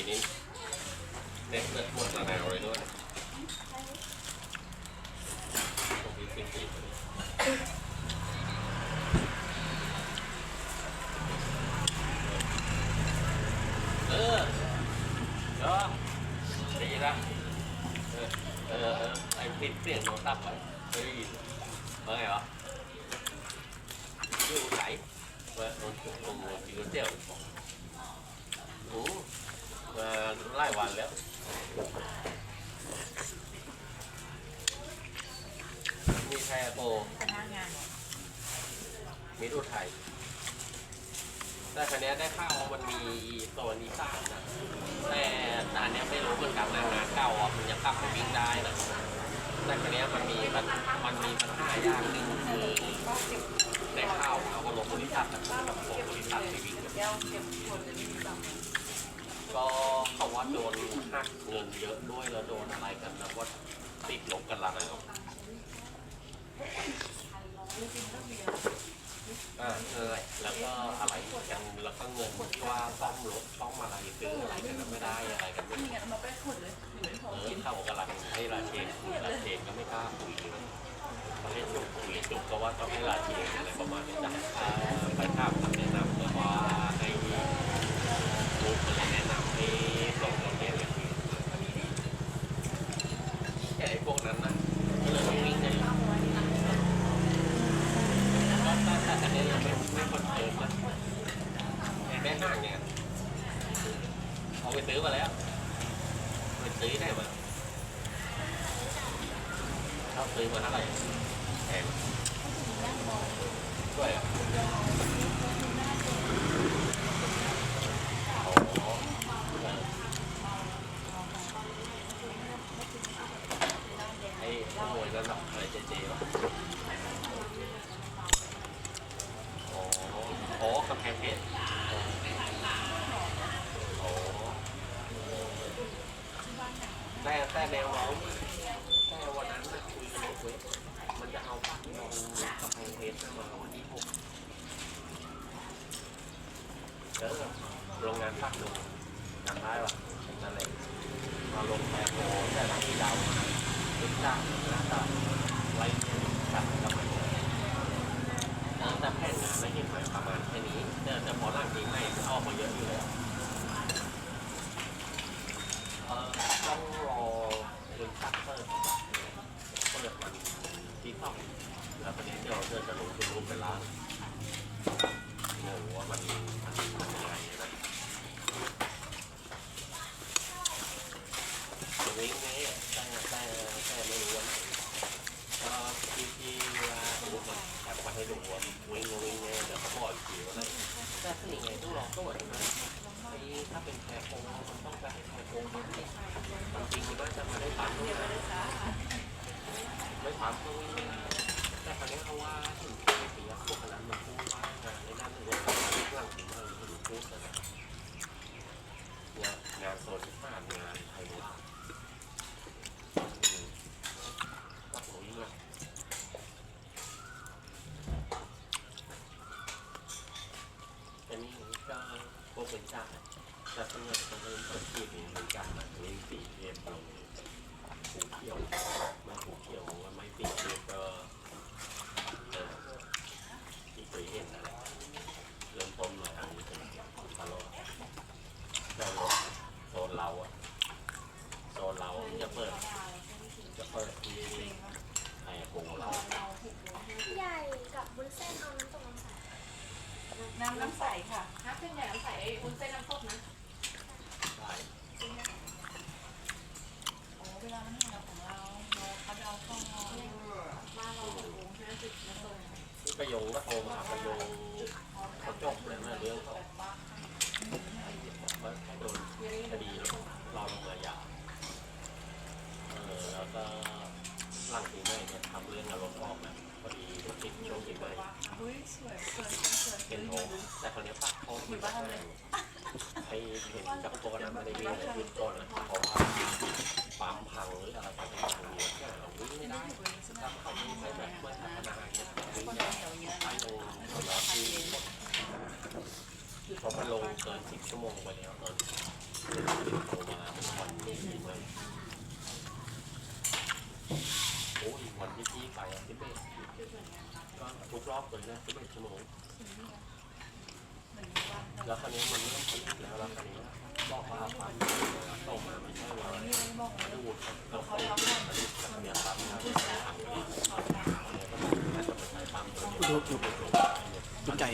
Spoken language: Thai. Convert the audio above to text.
กินี่เน็ตเลือหมดละนวเลยด้วยพวกนี้ฟินดีเออเออดีละเออเออไอ้พิษเปลี่ยนโนตับไปเคยได้ยินเมื่อไงวะชื่อไหนเมื่อโดนโดนกินก๋วยเตี๋ยวโอ้ มาไล่วันแล้วมีแพรโบพนักงานมีอุทัยแต่คันนี้ได้ข่าวมันมีโซนอีสานนะแต่ต่อันเนี้ยไม่รู้เหมือนกันนะงานเก่าอะมันยังกลับไปวิ่งได้นะแต่คันนี้มันมีปัญมันมีปัญหาอย่างหนึ่งคือในข้าวเอากับรถบริษัทนะกับรถบริษัทไปวิ่งนะแก็เขาว่าโดนหักเงินเยอะด้วยแล้วโดนอะไรกันนะว่าติดลบกันละนะครับอ่าเออแล้วก็อะไรกันแล้วก็เงินที่ว่าซ่อมรถซ่อมอะไรซื้ออะไรกันไม่ได้อะไรกันไม่นี่ไงมาไปขวดเลยอยู่ในท้องเออเข้ากำลังให้ราเชนคุยราเชนก็ไม่กล้าคุยเลยให้จุกคุยจุกก็ว่าต้องให้ราเชนอะไรประมาณนี้จ้ะอ่าไปถามคำแนะนำก็ว่าให้ลูกเลยแนะนำให้ส่งรถเนี่ยเลยแต่ไอ้พวกนั้นนะก็เลยต้องวิ่งกันก็ถ้าถ้าอันนี้ยัง ไม่คอนเฟิร์มนะแม่ห้างเนี่ยเอาไปซื้อมาแล้วไปซื้อได้มาเขาซื้อมาเท่าไหร่แพงด้วยเหรอะอ๋อเออไอ้ขโมยนั่นหรออะไรเจเจวะอ๋อ อ๋อกำแพงเพชรอ๋อแต่แต่แนวเราแต่วันนั้นนะคุยกันเว้ยมันจะเอาบ้านเรากำแพงเพชรมาวันที่หกเออโรงงานภาคหนึ่งจำได้ปะนั่นแหละมาลงแพโมแต่ร้านที่เราเป็นจ้างหน้าตาไว้จัดกำลังแต่แผนงานไม่เห็นหมายประมาณแค่นี้แต่แต่พอร่างจริงไม่ออกมาเยอะอยู่แล้ว เอ่อต้องรอบริษัทเปิดเปิดวันที่สอง แล้วประเด็นเดี๋ยวเธอจะลงทุนรูปเป็นล้านเดี๋ยวว่ามันมันมันยังไงนะวิ่งไงแต่แต่แต่ไม่รู้ว่าก็ที่ที่ว่ารูปมันแอบมาให้ดูว่าวิ่งวิ่งไงเดี๋ยวเขาบอกอีกทีว่าอะไรแต่สิ่งไงต้องลองก็หมือนกันไอ้ถ้าเป็นแพรโคงมันต้องไปให้แพรโคงมันติดจริงๆมันน่าจะมาได้ปั๊มด้วยนะ ไม่ปั๊มก็วิ่งไม่ได้แต่คราวนี้เขาว่าถึงที่ปีพวกนั้นมันพูดว่าในด้านเรื่งที่หลังถึงเราถึงพูดนะเนี่ยงานโซนที่ผ่านงานไทยลาวอืมก็โหยิ่งเลยแต่นี่ก็พวกเป็นจ่าแต่สำหรับคนเริ่มต้นที่มีบริการแบบนี้สีเรียบลงผูเขียวไม่ผูเขียวว่าไม่สีเรียบก็เอนนั่นแหละเริ่มต้นมาทางนี้เป็นตลอดแต่รถโซนเทปูเรา ใหญ่กับบุ้นเส้นเอาน้ำตกน้ำใสน้ำน้ำใสค่ะน้ำเส้นใหญ่น้ำใสไอ้วุ้นเส้นน้ำส้มนะ ประโยงก็โทรมาประโยงเขาจบเลยนะเรื่องเขาว่าโดน คดีรอลงมาหยาเออแล้วก็หลังปีใหม่เนี่ยทำเรื่องอารมณ์ออกนะพอดีติดช่วงปีใหม่ อุ้ยสวยสวยส แต่คราวนี้ปากโทษที่ว่าให้เห็นกับตัวนั้นไม่ได้วิ่งเลยวิ่งก่อนนะเพราะว่าปั๊มพังหรืออะไรไปไม่ทันเนี่ยวิ่งไม่ได้ถ้าเขาไม่ใช่แบบเมื่อพัฒนาเนี่ยวิ่งคนได้เดียวเยอะไปลงรอบที่เพราะมันลงเกินสิบชั่วโมงไปแล้วตอนโทรมาวันที่เลยโอ้ยวันที่พี่ไปอะที่เบสก็ทุกรอบเลยนะที่เบสชั่วโมง แล้วคันนี้มันเริ่มผลิตแล้วแล้วคันนี้บอกว่าฟันมส่งมาไม่ใช่ว่าดูดแล้วเขาผลิตแล้วคันนี้ปั๊นะดูดูดูใจ